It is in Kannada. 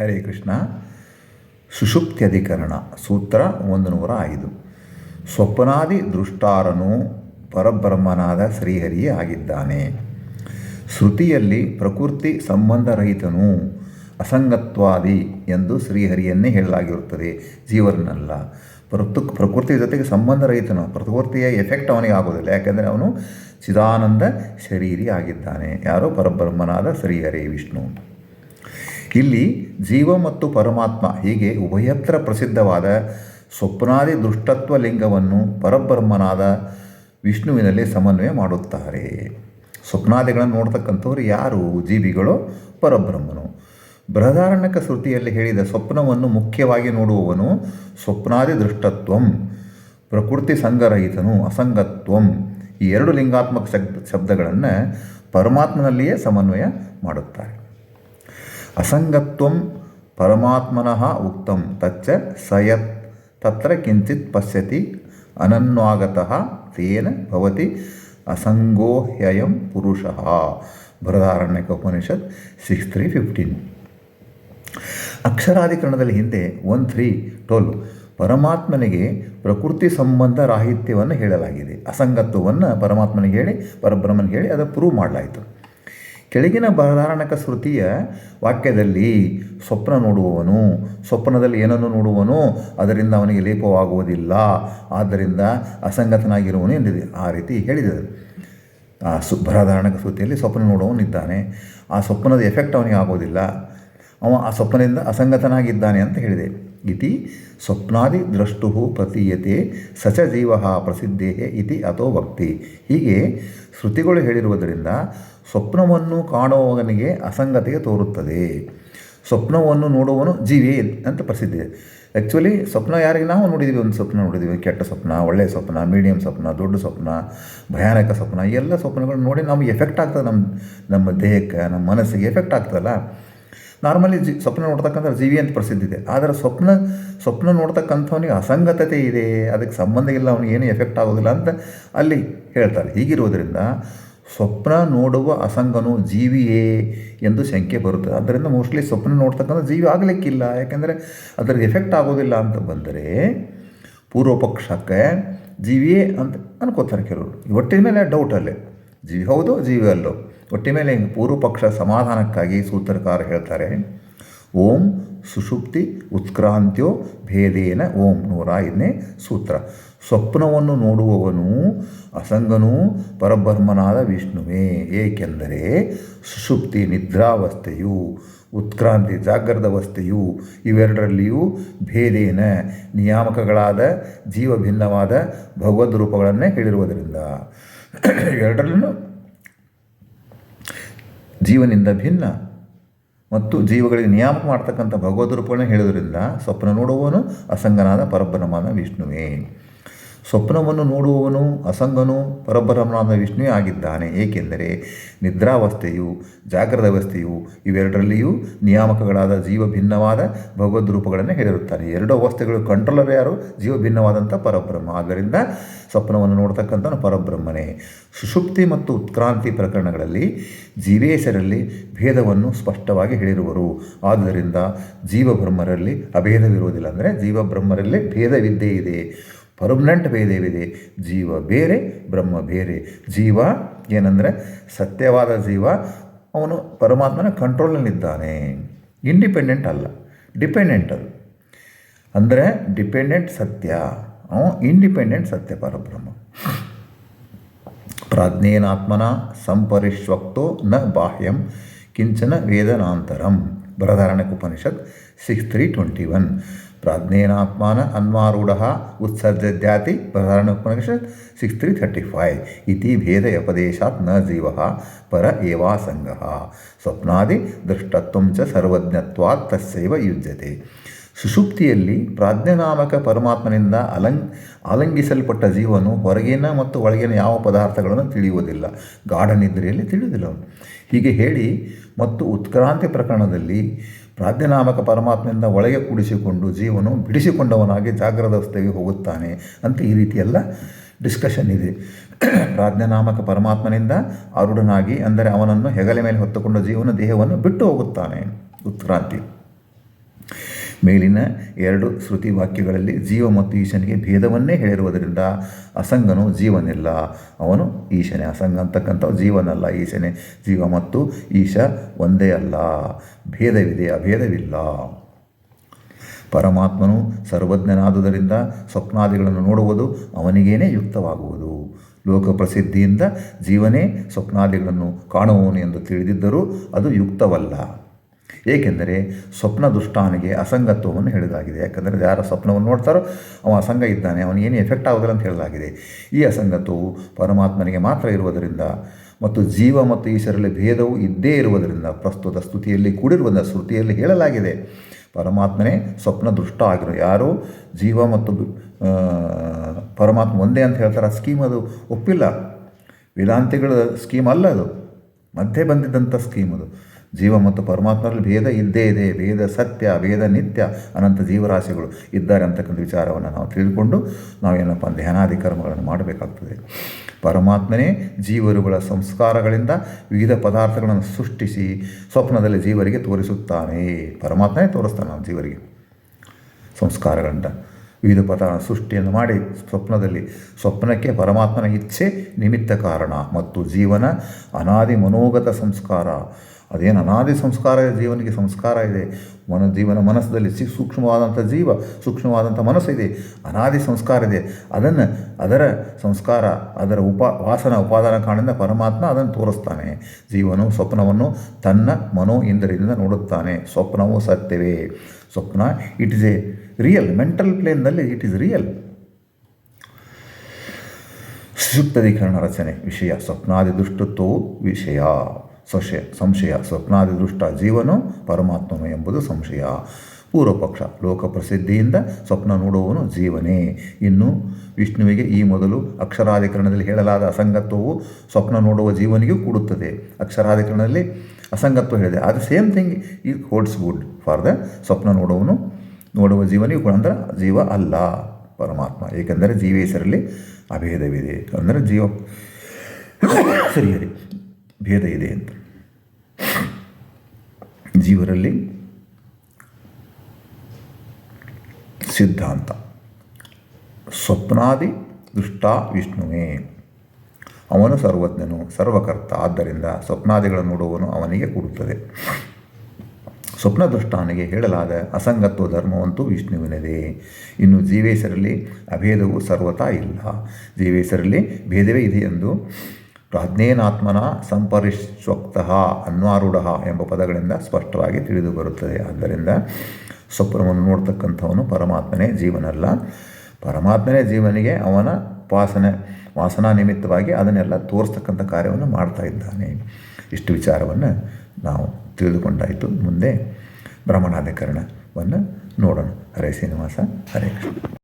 ಹರೇ ಕೃಷ್ಣ. ಸುಷುಪ್ತ್ಯಧಿಕರಣ, ಸೂತ್ರ ಒಂದು ನೂರ ಐದು. ಸ್ವಪ್ನಾದಿ ದೃಷ್ಟಾರನು ಪರಬ್ರಹ್ಮನಾದ ಶ್ರೀಹರಿಯೇ ಆಗಿದ್ದಾನೆ. ಶ್ರುತಿಯಲ್ಲಿ ಪ್ರಕೃತಿ ಸಂಬಂಧರಹಿತನು ಅಸಂಗತ್ವಾದಿ ಎಂದು ಶ್ರೀಹರಿಯನ್ನೇ ಹೇಳಲಾಗಿರುತ್ತದೆ. ಜೀವನಲ್ಲ ಪ್ರತು ಪ್ರಕೃತಿ ಜೊತೆಗೆ ಸಂಬಂಧರಹಿತನು ಪ್ರಕೃತಿಯ ಎಫೆಕ್ಟ್ ಅವನಿಗೆ ಆಗೋದಿಲ್ಲ. ಯಾಕೆಂದರೆ ಅವನು ಚಿದಾನಂದ ಶರೀರಿ ಆಗಿದ್ದಾನೆ. ಯಾರೋ ಪರಬ್ರಹ್ಮನಾದ ಶ್ರೀಹರಿ ವಿಷ್ಣು. ಇಲ್ಲಿ ಜೀವ ಮತ್ತು ಪರಮಾತ್ಮ ಹೀಗೆ ಉಭಯತ್ರ ಪ್ರಸಿದ್ಧವಾದ ಸ್ವಪ್ನಾದಿ ದುಷ್ಟತ್ವ ಲಿಂಗವನ್ನು ಪರಬ್ರಹ್ಮನಾದ ವಿಷ್ಣುವಿನಲ್ಲಿ ಸಮನ್ವಯ ಮಾಡುತ್ತಾರೆ. ಸ್ವಪ್ನಾದಿಗಳನ್ನು ನೋಡ್ತಕ್ಕಂಥವ್ರು ಯಾರು? ಜೀವಿಗಳು, ಪರಬ್ರಹ್ಮನು. ಬೃಹದಾರಣ್ಯಕ ಶ್ರುತಿಯಲ್ಲಿ ಹೇಳಿದ ಸ್ವಪ್ನವನ್ನು ಮುಖ್ಯವಾಗಿ ನೋಡುವವನು ಸ್ವಪ್ನಾದಿ ದೃಷ್ಟತ್ವಂ, ಪ್ರಕೃತಿ ಸಂಗರಹಿತನು ಅಸಂಗತ್ವಂ. ಈ ಎರಡು ಲಿಂಗಾತ್ಮಕ ಶಬ್ದ ಶಬ್ದಗಳನ್ನು ಪರಮಾತ್ಮನಲ್ಲಿಯೇ ಸಮನ್ವಯ ಮಾಡುತ್ತಾರೆ. ಅಸಂಗತ್ವಂ ಪರಮಾತ್ಮನಃ ಉಕ್ತಂ ತಚ್ಚ ಸಯತ್. ತತ್ರ ಕಿಂಚಿತ್ ಪಶ್ಯತಿ ಅನನ್ವಾಗತಃ ತೇನ ಭವತಿ ಅಸಂಗೋ ಹ್ಯಯಂ ಪುರುಷಃ. Brihadaranyaka Upanishad six three fifteen. ಅಕ್ಷರಾಧಿಕರಣದಲ್ಲಿ ಹಿಂದೆ ಒನ್ ತ್ರೀ ಟ್ವೆಲ್ ಪರಮಾತ್ಮನಿಗೆ ಪ್ರಕೃತಿ ಸಂಬಂಧ ರಾಹಿತ್ಯವನ್ನು ಹೇಳಲಾಗಿದೆ. ಅಸಂಗತ್ವವನ್ನು ಪರಮಾತ್ಮನಿಗೆ ಹೇಳಿ, ಪರಬ್ರಹ್ಮನಿಗೆ ಹೇಳಿ ಅದು ಪ್ರೂವ್ ಮಾಡಲಾಯಿತು. ಕೆಳಗಿನ ಬರಧಾರಣಕ ಶ್ರುತಿಯ ವಾಕ್ಯದಲ್ಲಿ ಸ್ವಪ್ನ ನೋಡುವವನು, ಸ್ವಪ್ನದಲ್ಲಿ ಏನನ್ನು ನೋಡುವನು? ಅದರಿಂದ ಅವನಿಗೆ ಲೇಪವಾಗುವುದಿಲ್ಲ. ಆದ್ದರಿಂದ ಅಸಂಗತನಾಗಿರುವನು ಎಂದಿದೆ. ಆ ರೀತಿ ಹೇಳಿದರು. ಆ ಸು ಬರಧಾರಣಕ ಶ್ರುತಿಯಲ್ಲಿ ಸ್ವಪ್ನ ನೋಡುವವನಿದ್ದಾನೆ ಆ ಸ್ವಪ್ನದ ಎಫೆಕ್ಟ್ ಅವನಿಗೆ ಆಗೋದಿಲ್ಲ ಅವ ಆ ಸ್ವಪ್ನದಿಂದ ಅಸಂಗತನಾಗಿದ್ದಾನೆ ಅಂತ ಹೇಳಿದೆ. ಇತಿ ಸ್ವಪ್ನಾದಿ ದ್ರಷ್ಟು ಪ್ರತೀಯತೆ ಸಚ ಜೀವ ಪ್ರಸಿದ್ಧೇ ಇತಿ ಅಥೋ ಭಕ್ತಿ ಹೀಗೆ ಶ್ರುತಿಗಳು ಹೇಳಿರುವುದರಿಂದ ಸ್ವಪ್ನವನ್ನು ಕಾಣುವವನಿಗೆ ಅಸಂಗತೆಗೆ ತೋರುತ್ತದೆ. ಸ್ವಪ್ನವನ್ನು ನೋಡುವವನು ಜೀವಿ ಅಂತ ಪ್ರಸಿದ್ಧಿ. ಆ್ಯಕ್ಚುಲಿ ಸ್ವಪ್ನ ಯಾರಿಗೆ ನಾವು ನೋಡಿದ್ದೀವಿ ಒಂದು ಸ್ವಪ್ನ ನೋಡಿದ್ದೀವಿ ಕೆಟ್ಟ ಸ್ವಪ್ನ ಒಳ್ಳೆಯ ಸ್ವಪ್ನ ಮೀಡಿಯಂ ಸ್ವಪ್ನ, ದೊಡ್ಡ ಸ್ವಪ್ನ, ಭಯಾನಕ ಸ್ವಪ್ನ ಎಲ್ಲ ಸ್ವಪ್ನಗಳನ್ನ ನೋಡಿ ನಮಗೆ ಎಫೆಕ್ಟ್ ಆಗ್ತದೆ ನಮ್ಮ ನಮ್ಮ ದೇಹಕ್ಕೆ, ನಮ್ಮ ಮನಸ್ಸಿಗೆ ಎಫೆಕ್ಟ್ ಆಗ್ತದಲ್ಲ? ನಾರ್ಮಲಿ ಜಿ, ಸ್ವಪ್ನ ನೋಡ್ತಕ್ಕಂಥ ಜೀವಿ ಅಂತ ಪ್ರಸಿದ್ಧ ಇದೆ. ಆದರೆ ಸ್ವಪ್ನ ಸ್ವಪ್ನ ನೋಡ್ತಕ್ಕಂಥವನಿಗೆ ಅಸಂಗತತೆ ಇದೆ, ಅದಕ್ಕೆ ಸಂಬಂಧ ಇಲ್ಲ, ಅವನಿಗೆ ಏನೂ ಎಫೆಕ್ಟ್ ಆಗೋದಿಲ್ಲ ಅಂತ ಅಲ್ಲಿ ಹೇಳ್ತಾರೆ. ಹೀಗಿರುವುದರಿಂದ ಸ್ವಪ್ನ ನೋಡುವ ಅಸಂಗನು ಜೀವಿಯೇ ಎಂದು ಶಂಕೆ ಬರುತ್ತೆ. ಆದ್ದರಿಂದ ಮೋಸ್ಟ್ಲಿ ಸ್ವಪ್ನ ನೋಡ್ತಕ್ಕಂಥ ಜೀವಿ ಆಗಲಿಕ್ಕಿಲ್ಲ. ಯಾಕೆಂದರೆ ಅದರ ಎಫೆಕ್ಟ್ ಆಗೋದಿಲ್ಲ ಅಂತ ಬಂದರೆ ಪೂರ್ವಪಕ್ಷಕ್ಕೆ ಜೀವಿಯೇ ಅಂತ ಅನ್ಕೋತಾರೆ ಕೆಲವರು. ಒಟ್ಟಿನ ಮೇಲೆ ಡೌಟ್ ಅಲ್ಲೇ. ಜೀವಿ ಹೌದು, ಜೀವಿ ಅಲ್ಲೋ? ಒಟ್ಟಿ ಮೇಲೆ ಪೂರ್ವ ಪಕ್ಷ ಸಮಾಧಾನಕ್ಕಾಗಿ ಸೂತ್ರಕಾರ ಹೇಳ್ತಾರೆ, ಓಂ ಸುಷುಪ್ತಿ ಉತ್ಕ್ರಾಂತ್ಯೋ ಭೇದೇನ ಓಂ ನೂರ ಐದನೇ ಸೂತ್ರ. ಸ್ವಪ್ನವನ್ನು ನೋಡುವವನು ಅಸಂಗನೂ ಪರಬ್ರಹ್ಮನಾದ ವಿಷ್ಣುವೇ, ಏಕೆಂದರೆ ಸುಷುಪ್ತಿ ನಿದ್ರಾವಸ್ಥೆಯು, ಉತ್ಕ್ರಾಂತಿ ಜಾಗ್ರದವಸ್ಥೆಯು ಇವೆರಡರಲ್ಲಿಯೂ ಭೇದೇನ ನಿಯಾಮಕಗಳಾದ ಜೀವ ಭಿನ್ನವಾದ ಭಗವದ್ ರೂಪಗಳನ್ನೇ ಹೇಳಿರುವುದರಿಂದ. ಎರಡರಲ್ಲೂ ಜೀವನಿಂದ ಭಿನ್ನ. ಮತ್ತು ಜೀವಗಳಿಗೆ ನಿಯಾಮಕ ಮಾಡ್ತಕ್ಕಂಥ ಭಗವದ್ ರೂಪಗಳನ್ನ ಹೇಳೋದ್ರಿಂದ ಸ್ವಪ್ನ ನೋಡುವವನು ಅಸಂಗನಾದ ಪರಬ್ರಹ್ಮನ ವಿಷ್ಣುವೇ. ಸ್ವಪ್ನವನ್ನು ನೋಡುವವನು ಅಸಂಗನು ಪರಬ್ರಹ್ಮನಾದ ವಿಷ್ಣುವೇ ಆಗಿದ್ದಾನೆ. ಏಕೆಂದರೆ ನಿದ್ರಾವಸ್ಥೆಯು, ಜಾಗ್ರತ ಅವಸ್ಥೆಯು ಇವೆರಡರಲ್ಲಿಯೂ ನಿಯಾಮಕಗಳಾದ ಜೀವ ಭಿನ್ನವಾದ ಭಗವದ್ ರೂಪಗಳನ್ನು ಹೇಳಿರುತ್ತಾನೆ ಎರಡು ಅವಸ್ಥೆಗಳು ಕಂಟ್ರೋಲರ್ ಯಾರು? ಜೀವ ಭಿನ್ನವಾದಂಥ ಪರಬ್ರಹ್ಮ. ಆದ್ದರಿಂದ ಸ್ವಪ್ನವನ್ನು ನೋಡತಕ್ಕಂಥ ಪರಬ್ರಹ್ಮನೇ. ಸುಷುಪ್ತಿ ಮತ್ತು ಉತ್ಕ್ರಾಂತಿ ಪ್ರಕರಣಗಳಲ್ಲಿ ಜೀವೇಶರಲ್ಲಿ ಭೇದವನ್ನು ಸ್ಪಷ್ಟವಾಗಿ ಹೇಳಿರುವರು. ಆದ್ದರಿಂದ ಜೀವಬ್ರಹ್ಮರಲ್ಲಿ ಅಭೇದವಿರುವುದಿಲ್ಲ. ಅಂದರೆ ಜೀವಬ್ರಹ್ಮರಲ್ಲಿ ಭೇದವಿದ್ದೇ ಇದೆ. ಪರ್ಮನೆಂಟ್ ಭೇದವಿದೆ ಜೀವ ಬೇರೆ, ಬ್ರಹ್ಮ ಬೇರೆ. ಜೀವ ಏನಂದರೆ ಸತ್ಯವಾದ ಜೀವ, ಅವನು ಪರಮಾತ್ಮನ ಕಂಟ್ರೋಲ್ನಲ್ಲಿದ್ದಾನೆ ಇಂಡಿಪೆಂಡೆಂಟ್ ಅಲ್ಲ ಡಿಪೆಂಡೆಂಟ್ ಅದು. ಅಂದರೆ ಡಿಪೆಂಡೆಂಟ್ ಸತ್ಯ ಅವನು ಇಂಡಿಪೆಂಡೆಂಟ್ ಸತ್ಯ ಪರಬ್ರಹ್ಮ. ಪ್ರಾಜ್ಞೇನಾತ್ಮನ ಸಂಪರಿಶ್ವಕ್ತೋ ನ ಬಾಹ್ಯಂ, ಕಿಂಚನ ವೇದನಾಂತರಂ. Brihadaranyaka Upanishad six three twenty one ಪ್ರಾಜ್ಞೇನಾತ್ಮಾನ ಅನ್ವಾರೂಢ ಉತ್ಸರ್ಜದ್ಯಾತಿ Brihadaranyaka Upanishad six three thirty five ಇತಿ ಭೇದ ವ್ಯಪದೇಶಾತ್ನ ಜೀವ ಪರ ಏವಾಸಂಗ ಸ್ವಪ್ನಾದಿ ದೃಷ್ಟತ್ವಂ ಚ ಸರ್ವಜ್ಞತ್ವಾತ್ ತಸ್ಸೈವ ಯುಜ್ಯತೆ ಸುಷುಪ್ತಿಯಲ್ಲಿ ಪ್ರಾಜ್ಞನಾಮಕ ಪರಮಾತ್ಮನಿಂದ ಅಲಂ ಆಲಂಗಿಸಲ್ಪಟ್ಟ ಜೀವನು ಹೊರಗಿನ ಮತ್ತು ಒಳಗಿನ ಯಾವ ಪದಾರ್ಥಗಳನ್ನು ತಿಳಿಯುವುದಿಲ್ಲ. ಗಾಢನಿದ್ರೆಯಲ್ಲಿ ತಿಳಿಯುವುದಿಲ್ಲ ಹೀಗೆ ಹೇಳಿ ಮತ್ತು ಉತ್ಕ್ರಾಂತಿ ಪ್ರಕರಣದಲ್ಲಿ ಪ್ರಾಜ್ಞನಾಮಕ ಪರಮಾತ್ಮನಿಂದ ಒಳಗೆ ಕೂಡಿಸಿಕೊಂಡು ಜೀವನು ಬಿಡಿಸಿಕೊಂಡವನಾಗಿ ಜಾಗ್ರದವಸ್ಥೆಗೆ ಹೋಗುತ್ತಾನೆ ಅಂತ ಈ ರೀತಿಯೆಲ್ಲ ಡಿಸ್ಕಷನ್ ಇದೆ. ಪ್ರಾಜ್ಞನಾಮಕ ಪರಮಾತ್ಮನಿಂದ ಅರುಡನಾಗಿ ಅಂದರೆ ಅವನನ್ನು ಹೆಗಲ ಮೇಲೆ ಹೊತ್ತುಕೊಂಡ ಜೀವನ ದೇಹವನ್ನು ಬಿಟ್ಟು ಹೋಗುತ್ತಾನೆ. ಉತ್ಕ್ರಾಂತಿ. ಮೇಲಿನ ಎರಡು ಶ್ರುತಿ ವಾಕ್ಯಗಳಲ್ಲಿ ಜೀವ ಮತ್ತು ಈಶನಿಗೆ ಭೇದವನ್ನೇ ಹೇಳಿರುವುದರಿಂದ ಅಸಂಗನು ಜೀವನಿಲ್ಲ. ಅವನು ಈಶನೇ. ಅಸಂಗ ಅಂತಕ್ಕಂಥ ಜೀವನಲ್ಲ. ಈಶನೇ. ಜೀವ ಮತ್ತು ಈಶ ಒಂದೇ ಅಲ್ಲ. ಭೇದವಿದೆ ಅಭೇದವಿಲ್ಲ ಪರಮಾತ್ಮನು ಸರ್ವಜ್ಞನಾದುದರಿಂದ ಸ್ವಪ್ನಾದಿಗಳನ್ನು ನೋಡುವುದು ಅವನಿಗೇನೇ ಯುಕ್ತವಾಗುವುದು. ಲೋಕ ಪ್ರಸಿದ್ಧಿಯಿಂದ ಜೀವನೇ ಸ್ವಪ್ನಾದಿಗಳನ್ನು ಕಾಣುವನು ಎಂದು ತಿಳಿದಿದ್ದರೂ ಅದು ಯುಕ್ತವಲ್ಲ. ಏಕೆಂದರೆ ಸ್ವಪ್ನ ದುಷ್ಟಾನಿಗೆ ಅಸಂಗತ್ವವನ್ನು ಹೇಳಲಾಗಿದೆ ಯಾಕಂದರೆ ಯಾರ ಸ್ವಪ್ನವನ್ನು ನೋಡ್ತಾರೋ ಅವ ಅಸಂಗ ಇದ್ದಾನೆ ಅವನು ಏನು ಎಫೆಕ್ಟ್ ಆಗೋದಿಲ್ಲ ಅಂತ ಹೇಳಲಾಗಿದೆ. ಈ ಅಸಂಗತ್ವವು ಪರಮಾತ್ಮನಿಗೆ ಮಾತ್ರ ಇರುವುದರಿಂದ ಮತ್ತು ಜೀವ ಮತ್ತು ಈಶ್ವರಲ್ಲಿ ಭೇದವು ಇದ್ದೇ ಇರುವುದರಿಂದ ಪ್ರಸ್ತುತ ಸ್ತುತಿಯಲ್ಲಿ ಕೂಡಿರುವಂಥ ಶ್ರುತಿಯಲ್ಲಿ ಹೇಳಲಾಗಿದೆ. ಪರಮಾತ್ಮನೇ ಸ್ವಪ್ನ ದುಷ್ಟ ಆಗಿರೋ ಯಾರು? ಜೀವ ಮತ್ತು ಪರಮಾತ್ಮ ಒಂದೇ ಅಂತ ಹೇಳ್ತಾರೆ. ಆ ಸ್ಕೀಮ್ ಅದು ಒಪ್ಪಿಲ್ಲ. ವೇದಾಂತಿಗಳ ಸ್ಕೀಮ್ ಅಲ್ಲ ಅದು. ಮಧ್ಯೆ ಬಂದಿದ್ದಂಥ ಸ್ಕೀಮ್ ಅದು. ಜೀವ ಮತ್ತು ಪರಮಾತ್ಮರಲ್ಲಿ ಭೇದ ಇದ್ದೇ ಇದೆ. ಭೇದ ಸತ್ಯ, ಭೇದ ನಿತ್ಯ ಅನಂತ ಜೀವರಾಶಿಗಳು ಇದ್ದಾರೆ ಅಂತಕ್ಕಂಥ ವಿಚಾರವನ್ನು ನಾವು ತಿಳಿದುಕೊಂಡು ನಾವೇನಪ್ಪ ಧ್ಯಾನಾದಿ ಕರ್ಮಗಳನ್ನು ಮಾಡಬೇಕಾಗ್ತದೆ. ಪರಮಾತ್ಮನೇ ಜೀವರುಗಳ ಸಂಸ್ಕಾರಗಳಿಂದ ವಿವಿಧ ಪದಾರ್ಥಗಳನ್ನು ಸೃಷ್ಟಿಸಿ ಸ್ವಪ್ನದಲ್ಲಿ ಜೀವರಿಗೆ ತೋರಿಸುತ್ತಾನೆ. ಪರಮಾತ್ಮನೇ ತೋರಿಸ್ತಾನೆ ನಾವು ಜೀವರಿಗೆ. ಸಂಸ್ಕಾರಗಳಿಂದ ವಿವಿಧ ಪದ ಸೃಷ್ಟಿಯನ್ನು ಮಾಡಿ ಸ್ವಪ್ನದಲ್ಲಿ ಸ್ವಪ್ನಕ್ಕೆ ಪರಮಾತ್ಮನ ಇಚ್ಛೆ ನಿಮಿತ್ತ ಕಾರಣ ಮತ್ತು ಜೀವನ ಅನಾದಿ ಮನೋಗತ ಸಂಸ್ಕಾರ ಅದೇನು ಅನಾದಿ ಸಂಸ್ಕಾರ ಜೀವನಿಗೆ ಸಂಸ್ಕಾರ ಇದೆ. ಮನ, ಜೀವನ ಮನಸ್ಸಲ್ಲಿ ಸಿ, ಸೂಕ್ಷ್ಮವಾದಂಥ ಜೀವ, ಸೂಕ್ಷ್ಮವಾದಂಥ ಮನಸ್ಸಿದೆ ಅನಾದಿ ಸಂಸ್ಕಾರ ಇದೆ. ಅದನ್ನು, ಅದರ ಸಂಸ್ಕಾರ, ಅದರ ಉಪ, ವಾಸನ, ಉಪಾದಾನ ಕಾರಣದಿಂದ ಪರಮಾತ್ಮ ಅದನ್ನು ತೋರಿಸ್ತಾನೆ. ಜೀವನು, ಸ್ವಪ್ನವನ್ನು ತನ್ನ ಮನೋ ಇಂದ್ರಿಯಿಂದ ನೋಡುತ್ತಾನೆ. ಸ್ವಪ್ನವು ಸತ್ಯವೇ. ಸ್ವಪ್ನ it is a real mental ಪ್ಲೇನ್ನಲ್ಲಿ it is real ಸುಷುಪ್ತದೀಕರಣ ರಚನೆ, ವಿಷಯ ಸ್ವಪ್ನಾದಿ ದುಷ್ಟತ್ವವು ವಿಷಯ. ಸಂಶಯ ಸಂಶಯ, ಸ್ವಪ್ನಾದಿ ದೃಷ್ಟ ಜೀವನು ಪರಮಾತ್ಮನು ಎಂಬುದು ಸಂಶಯ. ಪೂರ್ವಪಕ್ಷ ಲೋಕ ಪ್ರಸಿದ್ಧಿಯಿಂದ ಸ್ವಪ್ನ ನೋಡುವವನು ಜೀವನೇ. ಇನ್ನು ವಿಷ್ಣುವಿಗೆ ಈ ಮೊದಲು ಅಕ್ಷರಾಧಿಕರಣದಲ್ಲಿ ಹೇಳಲಾದ ಅಸಂಗತ್ವವು ಸ್ವಪ್ನ ನೋಡುವ ಜೀವನಿಗೂ ಕೂಡುತ್ತದೆ. ಅಕ್ಷರಾಧಿಕರಣದಲ್ಲಿ ಅಸಂಗತ್ವ ಹೇಳಿದೆ. ಅದು ಸೇಮ್ ಥಿಂಗ್ ಈ ಹೋಲ್ಡ್ಸ್ ಗುಡ್ ಫಾರ್ ದ ಸ್ವಪ್ನ ನೋಡುವವನು ನೋಡುವ ಜೀವನಿಗೂ ಕೂಡ ಅಂದರೆ ಜೀವ ಅಲ್ಲ ಪರಮಾತ್ಮ. ಏಕೆಂದರೆ ಜೀವೇಶರಲ್ಲಿ ಅಭೇದವಿದೆ. ಅಂದರೆ ಜೀವ ಸರಿ. ಭೇದ ಇದೆ ಅಂತ. ಜೀವರಲ್ಲಿ ಸಿದ್ಧಾಂತ. ಸ್ವಪ್ನಾದಿ ದುಷ್ಟ ವಿಷ್ಣುವೇ. ಅವನು ಸರ್ವಜ್ಞನು, ಸರ್ವಕರ್ತ. ಆದ್ದರಿಂದ ಸ್ವಪ್ನಾದಿಗಳನ್ನು ನೋಡುವನು ಅವನಿಗೆ ಕೊಡುತ್ತದೆ. ಸ್ವಪ್ನದೃಷ್ಟಾನಿಗೆ ಹೇಳಲಾದ ಅಸಂಗತ್ವ ಧರ್ಮವಂತೂ ವಿಷ್ಣುವಿನದೇ. ಇನ್ನು ಜೀವೇಶರಲ್ಲಿ ಅಭೇದವು ಸರ್ವತಾ ಇಲ್ಲ. ಜೀವೇಶರಲ್ಲಿ ಭೇದವೇ ಇದೆ ಎಂದು ಪ್ರಾಜ್ಞೇನಾತ್ಮನ ಸಂಪರಿಶ್ವಕ್ತಃ ಅನ್ವಾರೂಢ ಎಂಬ ಪದಗಳಿಂದ ಸ್ಪಷ್ಟವಾಗಿ ತಿಳಿದು ಬರುತ್ತದೆ ಆದ್ದರಿಂದ ಸ್ವಪ್ನವನ್ನು ನೋಡ್ತಕ್ಕಂಥವನು ಪರಮಾತ್ಮನೇ ಜೀವನಲ್ಲ. ಪರಮಾತ್ಮನೇ ಜೀವನಿಗೆ ಅವನ ಉಪಾಸನೆ, ವಾಸನಾ ನಿಮಿತ್ತವಾಗಿ ಅದನ್ನೆಲ್ಲ ತೋರಿಸ್ತಕ್ಕಂಥ ಕಾರ್ಯವನ್ನು ಮಾಡ್ತಾ ಇದ್ದಾನೆ. ಇಷ್ಟು ವಿಚಾರವನ್ನು ನಾವು ತಿಳಿದುಕೊಂಡಾಯಿತು. ಮುಂದೆ ಬ್ರಹ್ಮಣಾಧಿಕರಣವನ್ನು ನೋಡೋಣ. ಹರೇ ಶ್ರೀನಿವಾಸ, ಹರೇ ಕೃಷ್ಣ.